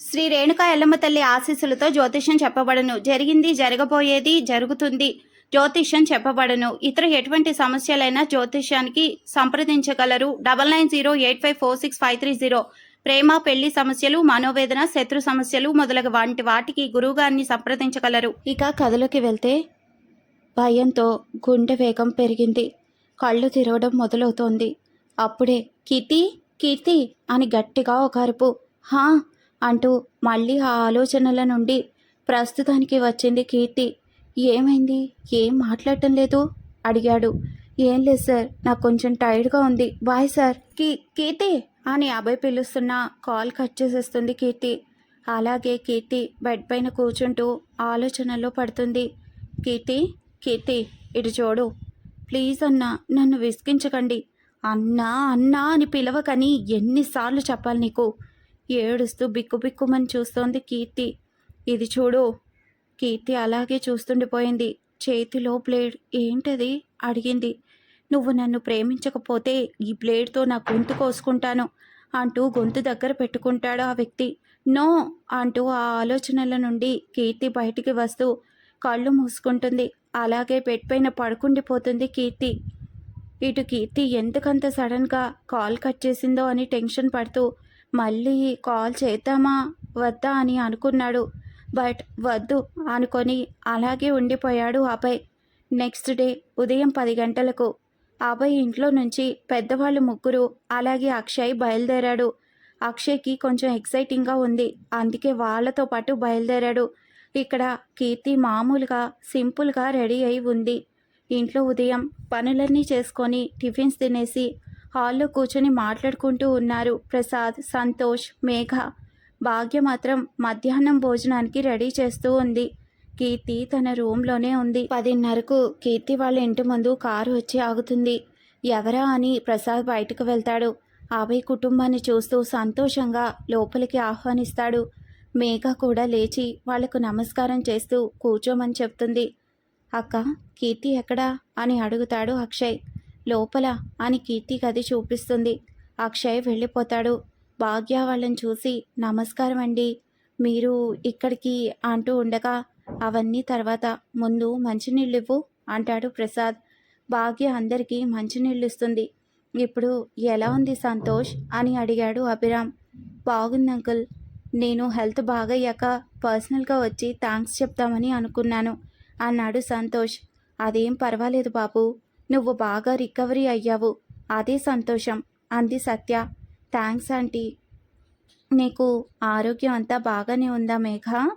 శ్రీ రేణుకా ఎల్లమ్మ తల్లి ఆశీస్సులతో జ్యోతిష్యం చెప్పబడను. జరిగింది జరగబోయేది జరుగుతుంది జ్యోతిష్యం చెప్పబడను. ఇతర ఎటువంటి సమస్యలైనా జ్యోతిష్యానికి సంప్రదించగలరు. Double nine zero eight five four six five three zero. ప్రేమ పెళ్ళి సమస్యలు మనోవేదన శత్రు సమస్యలు మొదలగు వంటి వాటికి గురువుగారిని సంప్రదించగలరు. ఇక కథలోకి వెళ్తే భయంతో గుండె వేగం పెరిగింది. కళ్ళు తిరగడం మొదలవుతోంది. అప్పుడే కీర్తి కీర్తి అని గట్టిగా ఒక అరుపు. హా అంటూ మళ్ళీ ఆ ఆలోచనల నుండి ప్రస్తుతానికి వచ్చింది కీర్తి. ఏమైంది? ఏం మాట్లాడటం లేదు? అడిగాడు. ఏం లేదు సార్ నాకు కొంచెం టైర్డ్గా ఉంది. Bye sir. కీ కీర్తి అని అభయ్ పిలుస్తున్న కాల్ కట్ చేసేస్తుంది కీర్తి. అలాగే కీర్తి బెడ్ పైన కూర్చుంటూ ఆలోచనలో పడుతుంది. కీర్తి కీర్తి ఇటు చూడు. ప్లీజ్ అన్నా నన్ను విసిగించకండి. అన్నా అన్నా అని పిలవకని ఎన్నిసార్లు చెప్పాలి నీకు? ఏడుస్తూ బిక్కు బిక్కుమని చూస్తోంది కీర్తి. ఇది చూడు కీర్తి అలాగే చూస్తుండిపోయింది. చేతిలో బ్లేడ్ ఏంటది? అడిగింది. నువ్వు నన్ను ప్రేమించకపోతే ఈ బ్లేడ్తో నా గొంతు కోసుకుంటాను అంటూ గొంతు దగ్గర పెట్టుకుంటాడు ఆ వ్యక్తి. నో అంటూ ఆ ఆలోచనల నుండి కీర్తి బయటికి వస్తూ కళ్ళు మూసుకుంటుంది. అలాగే బెడ్ పైన పడుకుండిపోతుంది కీర్తి. ఇటు కీర్తి ఎందుకంత సడన్గా కాల్ కట్ చేసిందో అని టెన్షన్ పడుతూ మళ్ళీ కాల్ చేద్దామా? వద్దా అని అనుకున్నాడు. బట్ వద్దు అనుకొని అలాగే ఉండిపోయాడు అభయ్. నెక్స్ట్ డే ఉదయం పది గంటలకు అభయ్ ఇంట్లో నుంచి పెద్దవాళ్ళు ముగ్గురు అలాగే అక్షయ్ బయలుదేరాడు. అక్షయ్కి కొంచెం ఎక్సైటింగ్గా ఉంది. అందుకే వాళ్ళతో పాటు బయలుదేరాడు. ఇక్కడ కీర్తి మామూలుగా సింపుల్గా రెడీ అయి ఉంది. ఇంట్లో ఉదయం పనులన్నీ చేసుకొని టిఫిన్స్ తినేసి హాల్లో కూర్చొని మాట్లాడుకుంటూ ఉన్నారు. ప్రసాద్ సంతోష్ మేఘ. భాగ్య మాత్రం మధ్యాహ్నం భోజనానికి రెడీ చేస్తూ ఉంది. కీర్తి తన రూమ్లోనే ఉంది. పదిన్నరకు కీర్తి వాళ్ళ ఇంటి ముందు కారు వచ్చి ఆగుతుంది. ఎవరా అని ప్రసాద్ బయటకు వెళ్తాడు. అభయ్ కుటుంబాన్ని చూస్తూ సంతోషంగా లోపలికి ఆహ్వానిస్తాడు. మేఘ కూడా లేచి వాళ్ళకు నమస్కారం చేస్తూ కూర్చోమని చెప్తుంది. అక్క కీర్తి ఎక్కడా? అని అడుగుతాడు అక్షయ్. లోపల అని కీర్తి గది చూపిస్తుంది. అక్షయ్ వెళ్ళిపోతాడు. భాగ్య వాళ్ళని చూసి నమస్కారం అండి. మీరు ఇక్కడికి అంటూ ఉండగా అవన్నీ తర్వాత ముందు మంచినీళ్ళు ఇవ్వు అంటాడు ప్రసాద్. భాగ్య అందరికీ మంచినీళ్ళు ఇస్తుంది ఇప్పుడు ఎలా ఉంది సంతోష్ అని అడిగాడు అభిరామ్. బాగుంది అంకుల్. నేను హెల్త్ బాగయ్యాక పర్సనల్గా వచ్చి థ్యాంక్స్ చెప్తామని అనుకున్నాను అన్నాడు సంతోష్. అదేం పర్వాలేదు బాబు. నువ్వు బాగా రికవరీ అయ్యావు. అదే సంతోషం. అంది సత్య. Thanks aunty. నీకు ఆరోగ్యం అంతా బాగానే ఉందా మేఘ?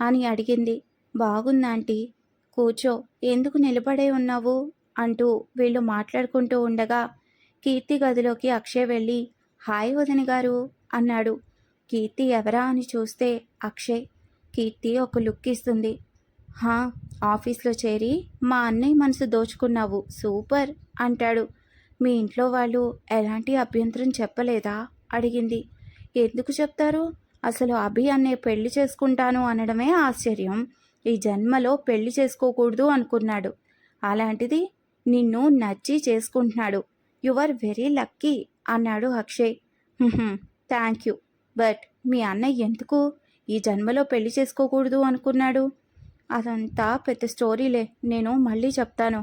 అని అడిగింది. బాగుంది ఆంటీ. కూర్చో. ఎందుకు నిలబడే ఉన్నావు? అంటూ వీళ్ళు మాట్లాడుకుంటూ ఉండగా కీర్తి గదిలోకి అక్షయ్ వెళ్ళి హాయ్ వదిన గారు అన్నాడు. కీర్తి ఎవరా అని చూస్తే అక్షయ్. కీర్తి ఒక లుక్ ఇస్తుంది. హా ఆఫీస్లో చేరి మా అన్నయ్య మనసు దోచుకున్నావు. సూపర్ అంటాడు. మీ ఇంట్లో వాళ్ళు ఎలాంటి అభ్యంతరం చెప్పలేదా? అడిగింది. ఎందుకు చెప్తారు? అసలు అభి అన్నయ్య పెళ్ళి చేసుకుంటాను అనడమే ఆశ్చర్యం. ఈ జన్మలో పెళ్ళి చేసుకోకూడదు అనుకున్నాడు. అలాంటిది నిన్ను నచ్చి చేసుకుంటున్నాడు. యు ఆర్ వెరీ లక్కీ అన్నాడు అక్షయ్. Thank you. బట్ మీ అన్నయ్య ఎందుకు ఈ జన్మలో పెళ్ళి చేసుకోకూడదు అనుకున్నాడు? అదంతా పెద్ద స్టోరీలే నేను మళ్ళీ చెప్తాను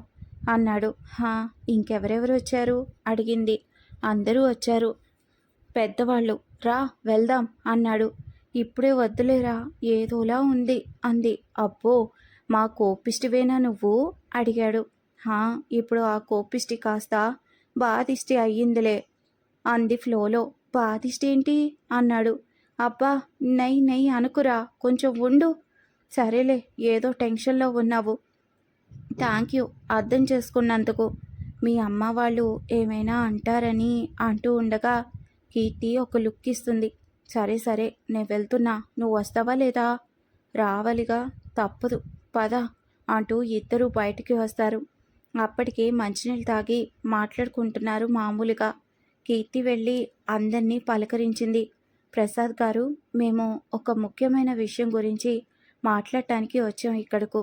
అన్నాడు. హా ఇంకెవరెవరు వచ్చారు? అడిగింది. అందరూ వచ్చారు. పెద్దవాళ్ళు రా వెళ్దాం అన్నాడు. ఇప్పుడే వద్దులేరా ఏదోలా ఉంది అంది. అబ్బో మా కోపిష్టివేనా నువ్వు? అడిగాడు. హా ఇప్పుడు ఆ కోపిష్టి కాస్త బాధిష్టి అయ్యిందిలే అంది ఫ్లోలో. బాధిష్టి ఏంటి? అన్నాడు. అబ్బా నై నై అనుకురా కొంచెం ఉండు సరేలే ఏదో టెన్షన్లో ఉన్నావు. థ్యాంక్ యూ అర్థం చేసుకున్నందుకు. మీ అమ్మ వాళ్ళు ఏమైనా అంటారని అంటూ ఉండగా కీర్తి ఒక లుక్ ఇస్తుంది. సరే సరే నేను వెళ్తున్నా. నువ్వు వస్తావా లేదా? రావాలిగా తప్పదు. పద అంటూ ఇద్దరు బయటికి వస్తారు. అప్పటికే మంచినీళ్ళు తాగి మాట్లాడుకుంటున్నారు మామూలుగా. కీర్తి వెళ్ళి అందరినీ పలకరించింది. ప్రసాద్ గారు మేము ఒక ముఖ్యమైన విషయం గురించి మాట్లాడటానికి వచ్చాం ఇక్కడకు.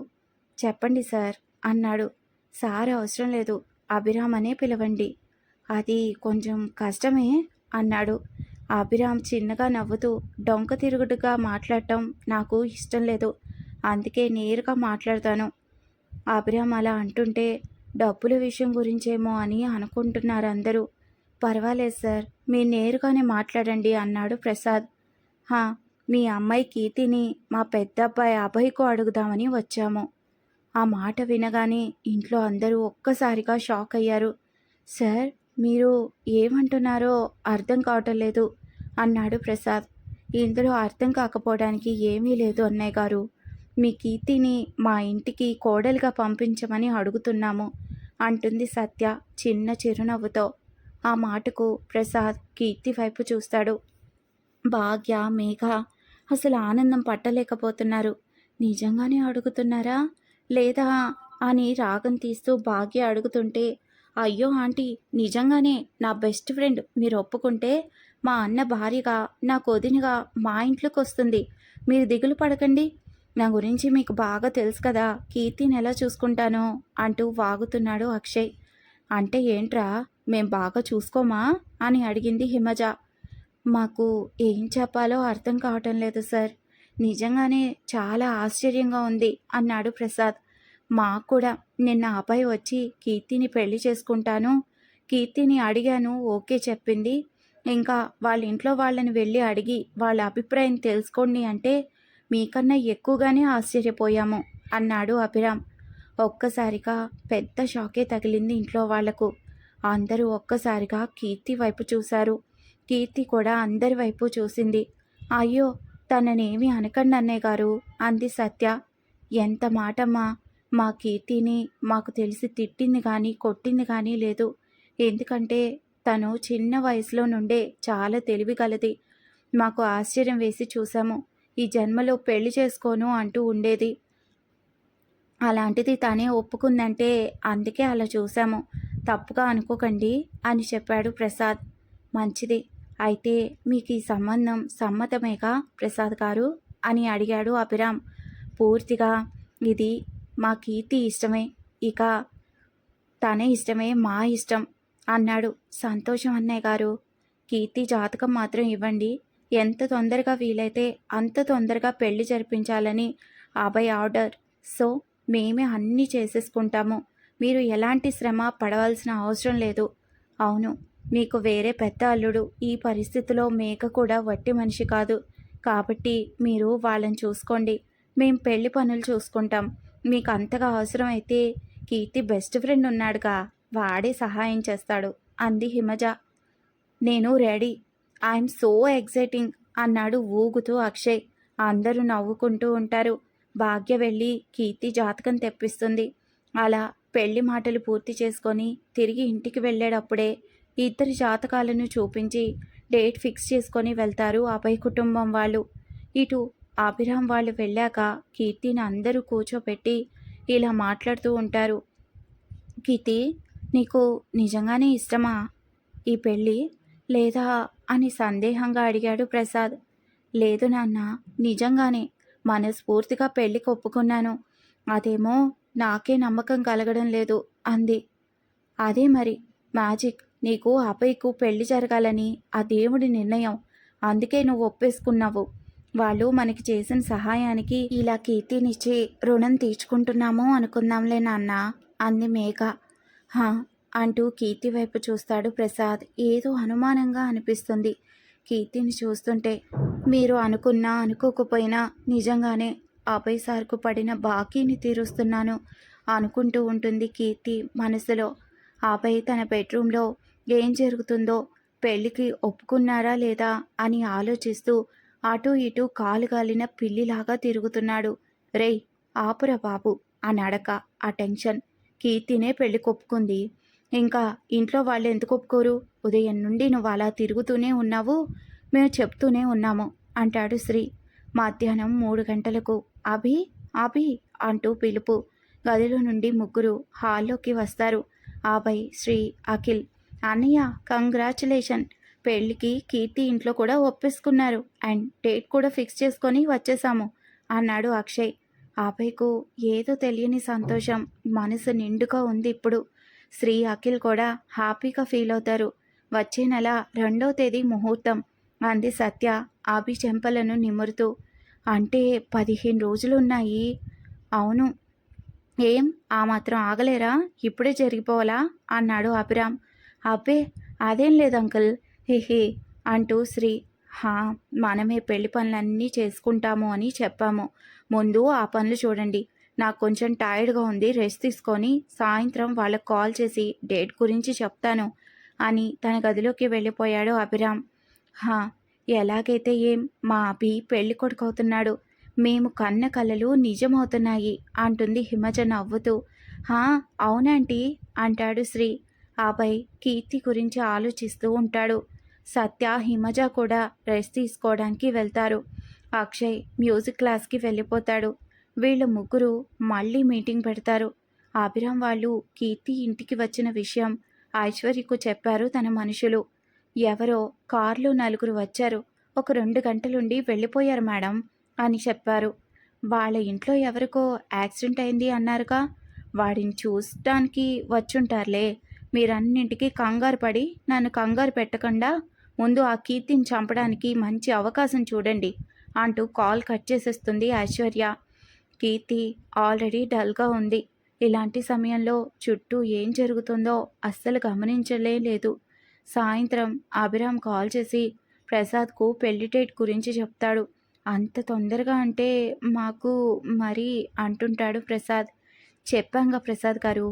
చెప్పండి సార్ అన్నాడు. సార్ అవసరం లేదు అభిరామ్ అనే పిలవండి. అది కొంచెం కష్టమే అన్నాడు. అభిరామ్ చిన్నగా నవ్వుతూ డొంక తిరుగుడుగా మాట్లాడటం నాకు ఇష్టం లేదు అందుకే నేరుగా మాట్లాడతాను. అభిరామ్ అలా అంటుంటే డబ్బుల విషయం గురించేమో అని అనుకుంటున్నారు అందరూ. పర్వాలేదు సార్ మీరు నేరుగానే మాట్లాడండి అన్నాడు ప్రసాద్. హా మీ అమ్మాయి కీర్తిని మా పెద్దబ్బాయి అభయ్కు అడుగుదామని వచ్చాము. ఆ మాట వినగానే ఇంట్లో అందరూ ఒక్కసారిగా షాక్ అయ్యారు. సార్ మీరు ఏమంటున్నారో అర్థం కావటం లేదు అన్నాడు ప్రసాద్. ఇందులో అర్థం కాకపోవడానికి ఏమీ లేదు అన్నయ్య గారు. మీ కీర్తిని మా ఇంటికి కోడలుగా పంపించమని అడుగుతున్నాము అంటుంది సత్య చిన్న చిరునవ్వుతో. ఆ మాటకు ప్రసాద్ కీర్తి వైపు చూస్తాడు. భాగ్య మేఘ అసలు ఆనందం పట్టలేకపోతున్నారు. నిజంగానే అడుగుతున్నారా? లేదా? అని రాగం తీస్తూ భాగ్య అడుగుతుంటే అయ్యో ఆంటీ నిజంగానే నా బెస్ట్ ఫ్రెండ్ మీరు ఒప్పుకుంటే మా అన్న భార్యగా నా కొదినిగా మా ఇంట్లోకి వస్తుంది. మీరు దిగులు పడకండి. నా గురించి మీకు బాగా తెలుసు కదా కీర్తిని ఎలా చూసుకుంటానో అంటూ వాగుతున్నాడు అక్షయ్. అంటే ఏంట్రా మేం బాగా చూసుకోమా? అని అడిగింది హిమజ. మాకు ఏం చెప్పాలో అర్థం కావటం లేదు సార్. నిజంగానే చాలా ఆశ్చర్యంగా ఉంది అన్నాడు ప్రసాద్. మాకు కూడా నిన్న అబ్బాయి వచ్చి కీర్తిని పెళ్ళి చేసుకుంటాను. కీర్తిని అడిగాను ఓకే చెప్పింది. ఇంకా వాళ్ళ ఇంట్లో వాళ్ళని వెళ్ళి అడిగి వాళ్ళ అభిప్రాయం తెలుసుకోండి అంటే మీకన్నా ఎక్కువగానే ఆశ్చర్యపోయాము అన్నాడు అభిరామ్. ఒక్కసారిగా పెద్ద షాకే తగిలింది ఇంట్లో వాళ్ళకు. అందరూ ఒక్కసారిగా కీర్తి వైపు చూశారు. కీర్తి కూడా అందరి వైపు చూసింది. అయ్యో తననేమి అనకండి అన్నయ్య గారు అంది సత్య. ఎంత మాటమ్మా మా కీర్తిని మాకు తెలిసి తిట్టింది కానీ కొట్టింది కానీ లేదు. ఎందుకంటే తను చిన్న వయసులో నుండే చాలా తెలివిగలది మాకు ఆశ్చర్యం వేసి చూసాము ఈ జన్మలో పెళ్ళి చేసుకోను అంటూ ఉండేది. అలాంటిది తనే ఒప్పుకుందంటే అందుకే అలా చూశాము. తప్పుగా అనుకోకండి అని చెప్పాడు ప్రసాద్. మంచిది. అయితే మీకు ఈ సంబంధం సమ్మతమేగా? ప్రసాద్ గారు అని అడిగాడు అభిరామ్. పూర్తిగా ఇది మా కీర్తి ఇష్టమే. ఇక తనే ఇష్టమే మా ఇష్టం అన్నాడు సంతోషం అన్నయ్య గారు. కీర్తి జాతకం మాత్రం ఇవ్వండి. ఎంత తొందరగా వీలైతే అంత తొందరగా పెళ్ళి జరిపించాలని అభయ్ ఆర్డర్. సో మేమే అన్నీ చేసేసుకుంటాము. మీరు ఎలాంటి శ్రమ పడవలసిన అవసరం లేదు. అవును మీకు వేరే పెద్ద అల్లుడు ఈ పరిస్థితిలో మేక కూడా వట్టి మనిషి కాదు. కాబట్టి మీరు వాళ్ళని చూసుకోండి. మేం పెళ్ళి పనులు చూసుకుంటాం. మీకు అంతగా అవసరం అయితే కీర్తి బెస్ట్ ఫ్రెండ్ ఉన్నాడుగా. వాడే సహాయం చేస్తాడు. అంది హిమజ. నేను రెడీ. ఐఎమ్ సో ఎగ్జైటింగ్ అన్నాడు ఊగుతూ అక్షయ్. అందరూ నవ్వుకుంటూ ఉంటారు. భాగ్య వెళ్ళి కీర్తి జాతకం తెప్పిస్తుంది. అలా పెళ్ళి మాటలు పూర్తి చేసుకొని తిరిగి ఇంటికి వెళ్ళేటప్పుడే ఇద్దరి జాతకాలను చూపించి డేట్ ఫిక్స్ చేసుకొని వెళ్తారు అభయ్ కుటుంబం వాళ్ళు. ఇటు అభిరామ్ వాళ్ళు వెళ్ళాక కీర్తిని అందరూ కూర్చోపెట్టి ఇలా మాట్లాడుతూ ఉంటారు. కీర్తి నీకు నిజంగానే ఇష్టమా? ఈ పెళ్ళి లేదా అని సందేహంగా అడిగాడు ప్రసాద్. లేదు నాన్న నిజంగానే మనస్ఫూర్తిగా పెళ్ళికి ఒప్పుకున్నాను. అదేమో నాకే నమ్మకం కలగడం లేదు అంది. అదే మరి మ్యాజిక్. నీకు అపయ్యకు పెళ్ళి జరగాలని ఆ దేవుడి నిర్ణయం. అందుకే నువ్వు ఒప్పేసుకున్నావు. వాళ్ళు మనకి చేసిన సహాయానికి ఇలా కీర్తినిచ్చి రుణం తీర్చుకుంటున్నాము అనుకుందాంలే నాన్న అంది మేఘ. హా అంటూ కీర్తి వైపు చూస్తాడు ప్రసాద్. ఏదో అనుమానంగా అనిపిస్తుంది. కీర్తిని చూస్తుంటే మీరు అనుకున్నా అనుకోకపోయినా నిజంగానే అభయ్ సార్కు పడిన బాకీని తీరుస్తున్నాను అనుకుంటూ ఉంటుంది కీర్తి మనసులో. అభయ్ తన బెడ్రూమ్లో ఏం జరుగుతుందో పెళ్ళికి ఒప్పుకున్నారా లేదా అని ఆలోచిస్తూ అటూ ఇటూ కాలుగాలిన పిల్లిలాగా తిరుగుతున్నాడు. రేయ్ ఆపురా బాబు ఆ నడక ఆ టెన్షన్. కీర్తినే పెళ్ళి కొప్పుకుంది. ఇంకా ఇంట్లో వాళ్ళు ఎందుకు ఒప్పుకోరు? ఉదయం నుండి నువ్వు అలా తిరుగుతూనే ఉన్నావు. మేము చెప్తూనే ఉన్నాము అంటాడు శ్రీ మధ్యాహ్నం మూడు గంటలకు. అభి అభి అంటూ పిలుపు. గదిలో నుండి ముగ్గురు హాల్లోకి వస్తారు. ఆపై శ్రీ అఖిల్ అన్నయ్య కంగ్రాచులేషన్. పెళ్ళికి కీర్తి ఇంట్లో కూడా ఒప్పేసుకున్నారు. అండ్ డేట్ కూడా ఫిక్స్ చేసుకొని వచ్చేసాము అన్నాడు అక్షయ్. ఆపైకు ఏదో తెలియని సంతోషం. మనసు నిండుగా ఉంది ఇప్పుడు. శ్రీ అఖిల్ కూడా హ్యాపీగా ఫీల్ అవుతారు. వచ్చే నెల రెండవ తేదీ ముహూర్తం అంది సత్య అభి చెంపలను నిమురుతూ. అంటే పదిహేను రోజులు ఉన్నాయి. అవును. ఏం ఆ మాత్రం ఆగలేరా? ఇప్పుడే జరిగిపోవాలా? అన్నాడు అభిరామ్. అబ్బే అదేం లేదు అంకుల్. హే అంటూ శ్రీ హా మనమే పెళ్ళి పనులన్నీ చేసుకుంటాము అని చెప్పాము. ముందు ఆ పనులు చూడండి. నాకు కొంచెం టైర్డ్గా ఉంది రెస్ట్ తీసుకొని సాయంత్రం వాళ్ళకి కాల్ చేసి డేట్ గురించి చెప్తాను అని తన గదిలోకి వెళ్ళిపోయాడు అభిరామ్. హా ఎలాగైతే ఏం మా అభి పెళ్ళి కొడుకవుతున్నాడు. మేము కన్న కలలు నిజమవుతున్నాయి అంటుంది హిమజ నవ్వుతూ. హా అవునాంటీ అంటాడు శ్రీ. ఆపై కీర్తి గురించి ఆలోచిస్తూ ఉంటాడు. సత్య హిమజ కూడా రెస్ట్ తీసుకోవడానికి వెళ్తారు. అక్షయ్ మ్యూజిక్ క్లాస్కి వెళ్ళిపోతాడు. వీళ్ళు ముగ్గురు మళ్ళీ మీటింగ్ పెడతారు. అభిరామ్ వాళ్ళు కీర్తి ఇంటికి వచ్చిన విషయం ఐశ్వర్యకు చెప్పారు తన మనుషులు. ఎవరో కారులో నలుగురు వచ్చారు. ఒక రెండు గంటలుండి వెళ్ళిపోయారు మేడం అని చెప్పారు. వాళ్ళ ఇంట్లో ఎవరికో యాక్సిడెంట్ అయింది అన్నారుగా. వాడిని చూడటానికి వచ్చుంటారులే. మీరన్నింటికీ కంగారు పడి నన్ను కంగారు పెట్టకుండా ముందు ఆ కీర్తిని చంపడానికి మంచి అవకాశం చూడండి అంటూ కాల్ కట్ చేసేస్తుంది ఐశ్వర్య. కీర్తి ఆల్రెడీ డల్గా ఉంది. ఇలాంటి సమయంలో చుట్టూ ఏం జరుగుతుందో అస్సలు గమనించలే లేదు సాయంత్రం అభిరామ్ కాల్ చేసి ప్రసాద్కు పెళ్ళి డేట్ గురించి చెప్తాడు. అంత తొందరగా అంటే మాకు మరి అంటుంటాడు ప్రసాద్. చెప్పాంగా ప్రసాద్ గారు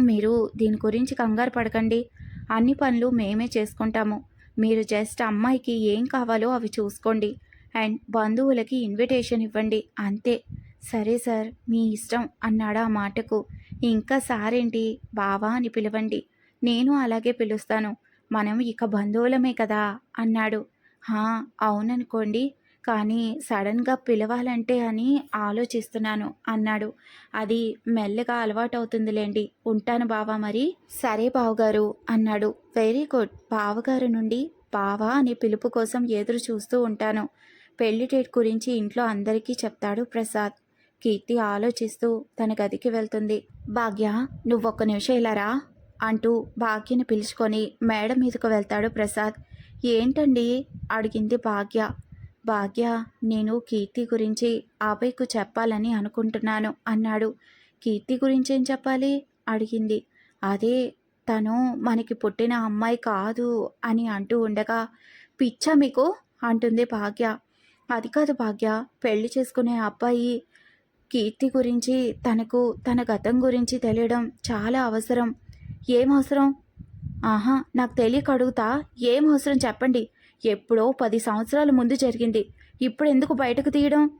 మీరు దీని గురించి కంగారు పడకండి. అన్ని పనులు మేమే చేసుకుంటాము. మీరు జస్ట్ అమ్మాయికి ఏం కావాలో అవి చూసుకోండి. అండ్ బంధువులకి ఇన్విటేషన్ ఇవ్వండి. అంతే. సరే సార్ మీ ఇష్టం అన్నాడు ఆ మాటకు. ఇంకా సారేంటి? బావా అని పిలవండి. నేను అలాగే పిలుస్తాను. మనం ఇక బంధువులమే కదా? అన్నాడు. హా అవుననుకోండి. కానీ సడన్గా పిలవాలంటే అని ఆలోచిస్తున్నాను అన్నాడు. అది మెల్లగా అలవాటవుతుందిలేండి. ఉంటాను బావా మరి. సరే బావగారు అన్నాడు. Very good. బావగారు నుండి బావా అని పిలుపు కోసం ఎదురు చూస్తూ ఉంటాను. పెళ్ళి డేట్ గురించి ఇంట్లో అందరికీ చెప్తాడు ప్రసాద్. కీర్తి ఆలోచిస్తూ తన గదికి వెళ్తుంది. భాగ్య నువ్వొక్క నిమిషం ఇలారా అంటూ భాగ్యని పిలుచుకొని మేడ మీదకు వెళ్తాడు ప్రసాద్. ఏంటండి? అడిగింది భాగ్య. భాగ్య నేను కీర్తి గురించి అభయ్కు చెప్పాలని అనుకుంటున్నాను అన్నాడు. కీర్తి గురించి ఏం చెప్పాలి? అడిగింది. అదే తను మనకి పుట్టిన అమ్మాయి కాదు అని అంటూ ఉండగా పిచ్చ మీకు? అంటుంది భాగ్య. అది కాదు భాగ్య పెళ్ళి చేసుకునే అబ్బాయి కీర్తి గురించి తనకు తన గతం గురించి తెలియడం చాలా అవసరం. ఏం అవసరం? ఆహా నాకు తెలియక అడుగుతా. ఏం అవసరం చెప్పండి. ఎప్పుడో పది సంవత్సరాల ముందు జరిగింది. ఇప్పుడు ఎందుకు బయటకు తీయడం?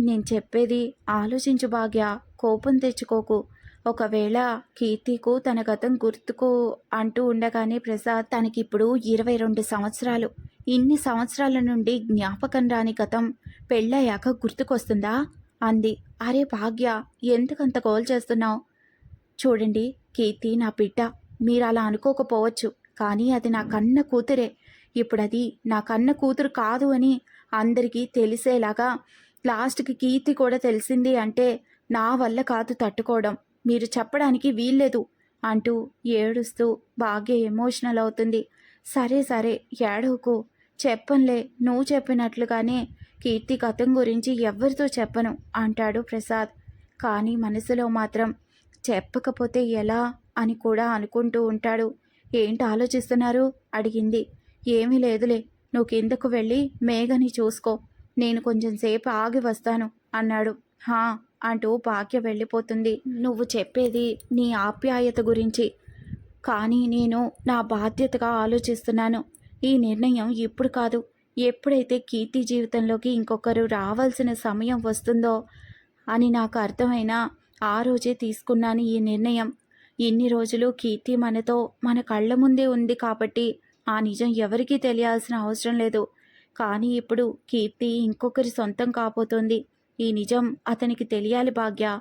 నేను చెప్పేది ఆలోచించు భాగ్య కోపం తెచ్చుకోకు. ఒకవేళ కీర్తికు తన గతం గుర్తుకు అంటూ ఉండగానే ప్రసాద్ తనకిప్పుడు ఇరవై రెండు సంవత్సరాలు. ఇన్ని సంవత్సరాల నుండి జ్ఞాపకం రాని గతం పెళ్ళయ్యాక గుర్తుకొస్తుందా? అంది. అరే భాగ్య ఎందుకంత గోల్ చేస్తున్నావు? చూడండి కీర్తి నా బిడ్డ. మీరు అలా అనుకోకపోవచ్చు కానీ అది నా కన్న కూతురే. ఇప్పుడు అది నా కన్న కూతురు కాదు అని అందరికీ తెలిసేలాగా లాస్ట్కి కీర్తి కూడా తెలిసింది అంటే నా వల్ల కాదు తట్టుకోవడం. మీరు చెప్పడానికి వీల్లేదు అంటూ ఏడుస్తూ భాగ్య ఎమోషనల్ అవుతుంది. సరే సరే ఏడవకు. చెప్పంలే నువ్వు చెప్పినట్లుగానే కీర్తి గతం గురించి ఎవరితో చెప్పను అంటాడు ప్రసాద్. కానీ మనసులో మాత్రం చెప్పకపోతే ఎలా అని కూడా అనుకుంటూ ఉంటాడు. ఏంటి ఆలోచిస్తున్నారు? అడిగింది. ఏమీ లేదులే. నువ్వు కిందకు వెళ్ళి మేఘని చూసుకో. నేను కొంచెం సేపు ఆగి వస్తాను అన్నాడు. హా అంటూ భాగ్య వెళ్ళిపోతుంది. నువ్వు చెప్పేది నీ ఆప్యాయత గురించి. కానీ నేను నా బాధ్యతగా ఆలోచిస్తున్నాను. ఈ నిర్ణయం ఇప్పుడు కాదు. ఎప్పుడైతే కీర్తి జీవితంలోకి ఇంకొకరు రావాల్సిన సమయం వస్తుందో అని నాకు అర్థమైనా ఆ రోజే తీసుకున్నాను ఈ నిర్ణయం. ఇన్ని రోజులు కీర్తి మనతో మన కళ్ళ ముందే ఉంది కాబట్టి ఆ నిజం ఎవరికీ తెలియాల్సిన అవసరం లేదు. కానీ ఇప్పుడు కీర్తి ఇంకొకరి సొంతం కాబోతోంది. ఈ నిజం అతనికి తెలియాలి భాగ్య.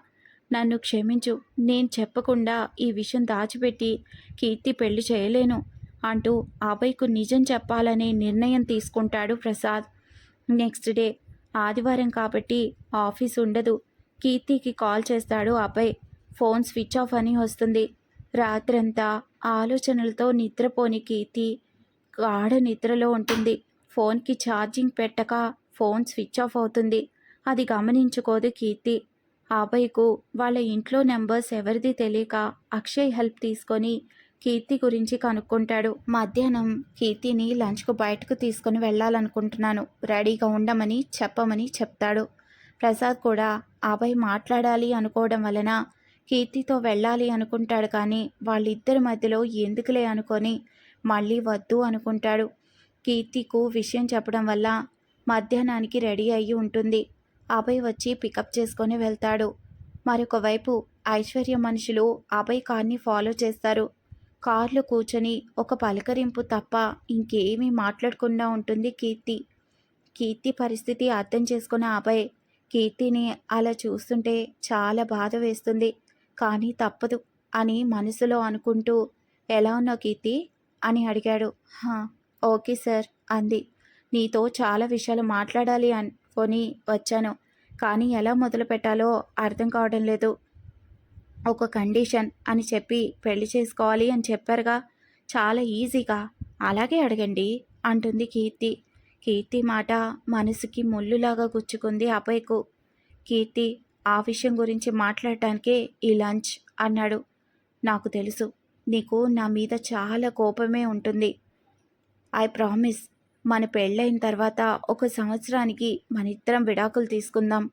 నన్ను క్షమించు. నేను చెప్పకుండా ఈ విషయం దాచిపెట్టి కీర్తి పెళ్ళి చేయలేను అంటూ అభయ్కు నిజం చెప్పాలనే నిర్ణయం తీసుకుంటాడు ప్రసాద్. నెక్స్ట్ డే ఆదివారం కాబట్టి ఆఫీస్ ఉండదు. కీర్తికి కాల్ చేస్తాడు అభయ్. ఫోన్ స్విచ్ ఆఫ్ అని వస్తుంది. రాత్రంతా ఆలోచనలతో నిద్రపోని కీర్తి గాఢ నిద్రలో ఉంటుంది. ఫోన్కి ఛార్జింగ్ పెట్టక ఫోన్ స్విచ్ ఆఫ్ అవుతుంది. అది గమనించుకోదు కీర్తి. అభయ్కు వాళ్ళ ఇంట్లో నెంబర్స్ ఎవరిది తెలియక అక్షయ్ హెల్ప్ తీసుకొని కీర్తి గురించి కనుక్కుంటాడు. మధ్యాహ్నం కీర్తిని లంచ్కు బయటకు తీసుకొని వెళ్ళాలనుకుంటున్నాను. రెడీగా ఉండమని చెప్పమని చెప్తాడు. ప్రసాద్ కూడా అభయ్ మాట్లాడాలి అనుకోవడం వలన కీర్తితో వెళ్ళాలి అనుకుంటాడు కానీ వాళ్ళిద్దరి మధ్యలో ఎందుకులే అనుకొని మళ్ళీ వద్దు అనుకుంటాడు. కీర్తికు విషయం చెప్పడం వల్ల మధ్యాహ్నానికి రెడీ అయ్యి ఉంటుంది. అభయ్ వచ్చి పికప్ చేసుకొని వెళ్తాడు. మరొక వైపు ఐశ్వర్య మనుషులు అభయ్ కార్ని ఫాలో చేస్తారు. కార్లో కూర్చొని ఒక పలకరింపు తప్ప ఇంకేమీ మాట్లాడకుండా ఉంటుంది కీర్తి. కీర్తి పరిస్థితి అర్థం చేసుకున్న అభయ్ కీర్తిని అలా చూస్తుంటే చాలా బాధ వేస్తుంది. కానీ తప్పదు అని మనసులో అనుకుంటూ ఎలా ఉన్నావు కీర్తి? అని అడిగాడు. "హా, ఓకే సార్ అంది. నీతో చాలా విషయాలు మాట్లాడాలి అనుకొని వచ్చాను కానీ ఎలా మొదలు పెట్టాలో అర్థం కావడం లేదు. ఒక కండిషన్ అని చెప్పి పెళ్ళి చేసుకోవాలి అని చెప్పారుగా చాలా ఈజీగా. అలాగే అడగండి అంటుంది కీర్తి. కీర్తి మాట మనసుకి ముళ్ళులాగా గుచ్చుకుంది అభయ్కు. కీర్తి ఆ విషయం గురించి మాట్లాడటానికే ఈ లంచ్ అన్నాడు. నాకు తెలుసు నీకు నా మీద చాలా కోపమే ఉంటుంది. ఐ ప్రామిస్ మన పెళ్ళైన తర్వాత ఒక సంవత్సరానికి మన ఇద్దరం విడాకులు తీసుకుందాం.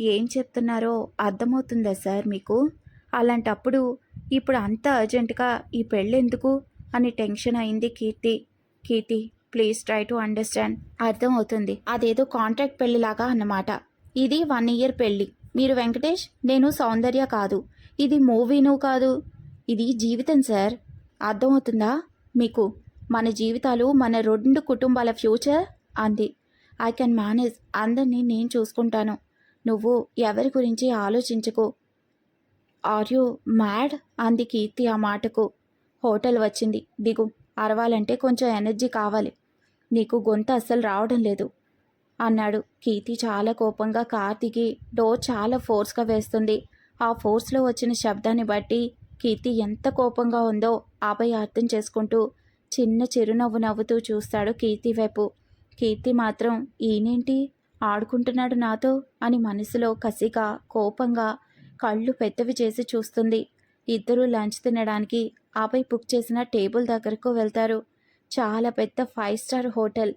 ఏం చెప్తున్నారో అర్థమవుతుందా సార్ మీకు? అలాంటప్పుడు ఇప్పుడు అంత అర్జెంటుగా ఈ పెళ్ళెందుకు అని టెన్షన్ అయింది Keerthi. Keerthi please try to understand అర్థమవుతుంది. అదేదో కాంట్రాక్ట్ పెళ్ళిలాగా అన్నమాట. ఇది వన్ ఇయర్ పెళ్ళి. మీరు వెంకటేష్ నేను సౌందర్య కాదు. ఇది మూవీను కాదు. ఇది జీవితం సార్. అర్థమవుతుందా? మీకు మన జీవితాలు మన రెండు కుటుంబాల ఫ్యూచర్? అంది. ఐ కెన్ మేనేజ్ అందరినీ నేను చూసుకుంటాను. నువ్వు ఎవరి గురించి ఆలోచించకు? ఆర్ యూ మ్యాడ్ అంది కీర్తి ఆ మాటకు. హోటల్ వచ్చింది. దిగు. అరవాలంటే కొంచెం ఎనర్జీ కావాలి. నీకు గొంతు అస్సలు రావడం లేదు అన్నాడు. కీర్తి చాలా కోపంగా కార్ దిగి డోర్ చాలా ఫోర్స్గా వేస్తుంది. ఆ ఫోర్స్లో వచ్చిన శబ్దాన్ని బట్టి కీర్తి ఎంత కోపంగా ఉందో ఆపై అర్థం చేసుకుంటూ చిన్న చిరునవ్వు నవ్వుతూ చూస్తాడు కీర్తి వైపు. కీర్తి మాత్రం ఈయనేంటి? ఆడుకుంటున్నాడు నాతో? అని మనసులో కసిగా కోపంగా కళ్ళు పెద్దవి చేసి చూస్తుంది. ఇద్దరూ లంచ్ తినడానికి ఆపై బుక్ చేసిన టేబుల్ దగ్గరకు వెళ్తారు. చాలా పెద్ద ఫైవ్ స్టార్ హోటల్.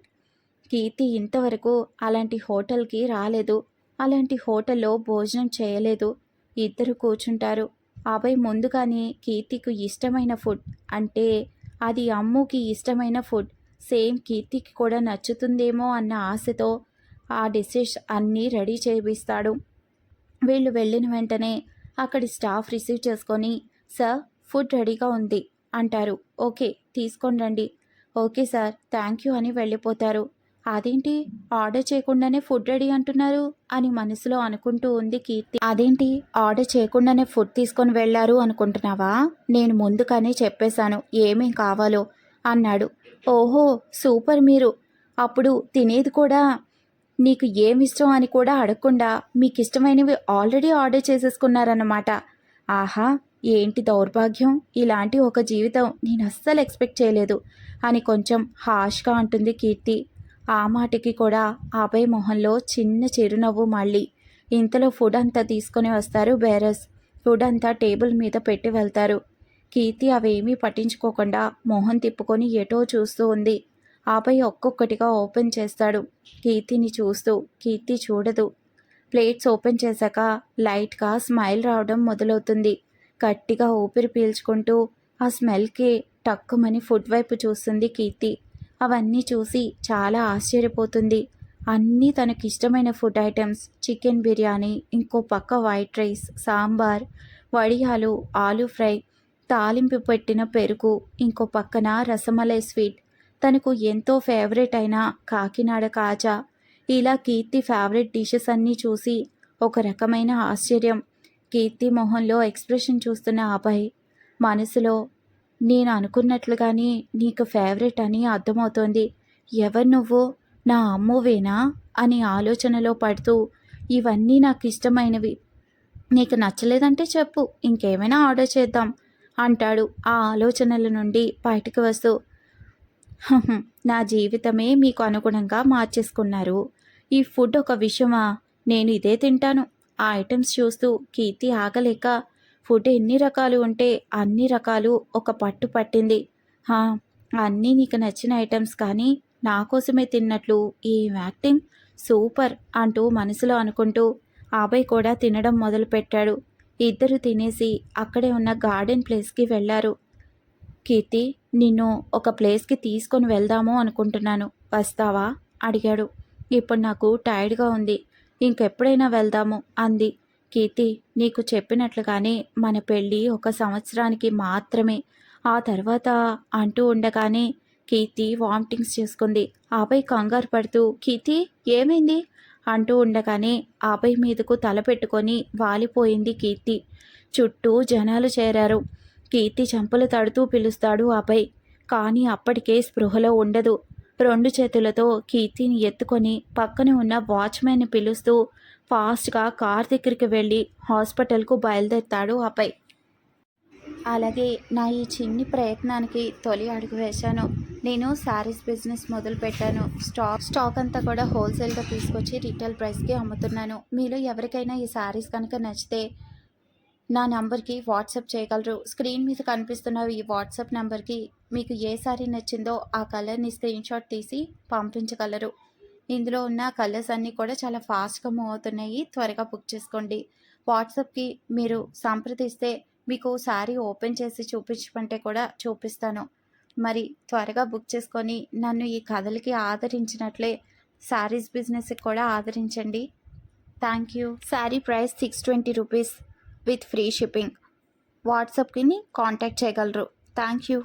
కీర్తి ఇంతవరకు అలాంటి హోటల్కి రాలేదు. అలాంటి హోటల్లో భోజనం చేయలేదు. ఇద్దరు కూర్చుంటారు. ఆపై ముందుగానే కీర్తికు ఇష్టమైన ఫుడ్ అంటే అది అమ్ముకి ఇష్టమైన ఫుడ్. సేమ్ కీర్తికి కూడా నచ్చుతుందేమో అన్న ఆశతో ఆ డిషెస్ అన్నీ రెడీ చేపిస్తాడు. వీళ్ళు వెళ్ళిన వెంటనే అక్కడి స్టాఫ్ రిసీవ్ చేసుకొని సార్ ఫుడ్ రెడీగా ఉంది అంటారు. ఓకే తీసుకోండి రండి. ఓకే సార్ థ్యాంక్ యూ అని వెళ్ళిపోతారు. అదేంటి? ఆర్డర్ చేయకుండానే ఫుడ్ రెడీ అంటున్నారు అని మనసులో అనుకుంటూ ఉంది కీర్తి. అదేంటి? ఆర్డర్ చేయకుండానే ఫుడ్ తీసుకొని వెళ్ళారు అనుకుంటున్నావా? నేను ముందుగానే చెప్పేశాను. ఏమేం కావాలో అన్నాడు. ఓహో సూపర్ మీరు. అప్పుడు తినేది కూడా నీకు ఏమి ఇష్టం అని కూడా అడగకుండా మీకు ఇష్టమైనవి ఆల్రెడీ ఆర్డర్ చేసేసుకున్నారన్నమాట. ఆహా ఏంటి దౌర్భాగ్యం? ఇలాంటి ఒక జీవితం నేను అస్సలు ఎక్స్పెక్ట్ చేయలేదు అని కొంచెం హాష్గా అంటుంది కీర్తి. ఆ మాటకి కూడా ఆపై మొహంలో చిన్న చిరునవ్వు మళ్ళీ. ఇంతలో ఫుడ్ అంతా తీసుకొని వస్తారు బేరస్. ఫుడ్ అంతా టేబుల్ మీద పెట్టి వెళ్తారు. కీర్తి అవేమీ పట్టించుకోకుండా మొహం తిప్పుకొని ఎటో చూస్తూ ఉంది. ఆపై ఒక్కొక్కటిగా ఓపెన్ చేస్తాడు. కీర్తిని చూస్తూ కీర్తి చూడదు. ప్లేట్స్ ఓపెన్ చేశాక లైట్గా స్మైల్ రావడం మొదలవుతుంది. గట్టిగా ఊపిరి పీల్చుకుంటూ ఆ స్మెల్కి టక్కుమని ఫుడ్ వైపు చూస్తుంది కీర్తి. అవన్నీ చూసి చాలా ఆశ్చర్యపోతుంది. అన్నీ తనకి ఇష్టమైన ఫుడ్ ఐటమ్స్ చికెన్ బిర్యానీ ఇంకో పక్క వైట్ రైస్ సాంబార్ వడియాలు ఆలూ ఫ్రై తాలింపు పెట్టిన పెరుగు ఇంకో పక్కన రసమలై స్వీట్. తనకు ఎంతో ఫేవరెట్ అయిన కాకినాడ కాజా. ఇలా కీర్తి ఫేవరెట్ డిషెస్ అన్నీ చూసి ఒక రకమైన ఆశ్చర్యం. కీర్తి మొహంలో ఎక్స్ప్రెషన్ చూస్తున్న అబ్బాయి మనసులో నేను అనుకున్నట్లుగానే నీకు ఫేవరెట్ అని అర్థమవుతోంది. ఎవరు నువ్వు? నా అమ్మవేనా? అని ఆలోచనలో పడుతూ ఇవన్నీ నాకు ఇష్టమైనవి. నీకు నచ్చలేదంటే చెప్పు ఇంకేమైనా ఆర్డర్ చేద్దాం అంటాడు ఆ ఆలోచనల నుండి బయటకు వస్తూ. నా జీవితమే మీకు అనుగుణంగా మార్చేసుకున్నారు. ఈ ఫుడ్ ఒక విషయమా? నేను ఇదే తింటాను. ఆ ఐటమ్స్ చూస్తూ కీర్తి ఆగలేక ఫుడ్ ఎన్ని రకాలు ఉంటే అన్ని రకాలు ఒక పట్టు పట్టింది. హా, అన్నీ నీకు నచ్చిన ఐటమ్స్ కానీ నా కోసమే తిన్నట్లు ఈ యాక్టింగ్ సూపర్ అంటూ మనసులో అనుకుంటూ ఆబయ్ కూడా తినడం మొదలుపెట్టాడు. ఇద్దరు తినేసి అక్కడే ఉన్న గార్డెన్ ప్లేస్కి వెళ్ళారు. కీర్తి నిన్ను ఒక ప్లేస్కి తీసుకొని వెళ్దాము అనుకుంటున్నాను. వస్తావా? అడిగాడు. ఇప్పుడు నాకు టైర్డ్గా ఉంది. ఇంకెప్పుడైనా వెళ్దాము అంది. కీర్తి నీకు చెప్పినట్లుగానే మన పెళ్ళి ఒక సంవత్సరానికి మాత్రమే. ఆ తర్వాత అంటూ ఉండగానే కీర్తి వామిటింగ్స్ చేసుకుంది. ఆపై కంగారు పడుతూ కీర్తి ఏమైంది? అంటూ ఉండగానే ఆపై మీదకు తల పెట్టుకొని వాలిపోయింది కీర్తి. చుట్టూ జనాలు చేరారు. కీర్తి చెంపలు తడుతూ పిలుస్తాడు ఆపై. కానీ అప్పటికే స్పృహలో ఉండదు. రెండు చేతులతో కీర్తిని ఎత్తుకొని పక్కన ఉన్న వాచ్మెన్ని పిలుస్తూ ఫాస్ట్గా కార్ దగ్గరికి వెళ్ళి హాస్పిటల్కు బయలుదేరుతాడు అపై అలాగే నా ఈ చిన్ని ప్రయత్నానికి తొలి అడుగు వేశాను. నేను శారీస్ బిజినెస్ మొదలు పెట్టాను. స్టాక్ స్టాక్ అంతా కూడా హోల్సేల్గా తీసుకొచ్చి రీటైల్ ప్రైస్కి అమ్ముతున్నాను. మీలో ఎవరికైనా ఈ శారీస్ కనుక నచ్చితే నా నంబర్కి వాట్సాప్ చేయగలరు. స్క్రీన్ మీద కనిపిస్తున్న ఈ వాట్సాప్ నంబర్కి మీకు ఏ శారీ నచ్చిందో ఆ కలర్ని స్క్రీన్షాట్ తీసి పంపించగలరు. ఇందులో ఉన్న కలర్స్ అన్నీ కూడా చాలా ఫాస్ట్గా మూవ్ అవుతున్నాయి. త్వరగా బుక్ చేసుకోండి. వాట్సాప్కి మీరు సంప్రదిస్తే మీకు శారీ ఓపెన్ చేసి చూపించమంటే కూడా చూపిస్తాను. మరి త్వరగా బుక్ చేసుకొని నన్ను ఈ కథలకి ఆదరించినట్లే శారీస్ బిజినెస్కి కూడా ఆదరించండి. Thank you. Sari price six twenty rupees with free shipping. వాట్సాప్కి కాంటాక్ట్ చేయగలరు. Thank you.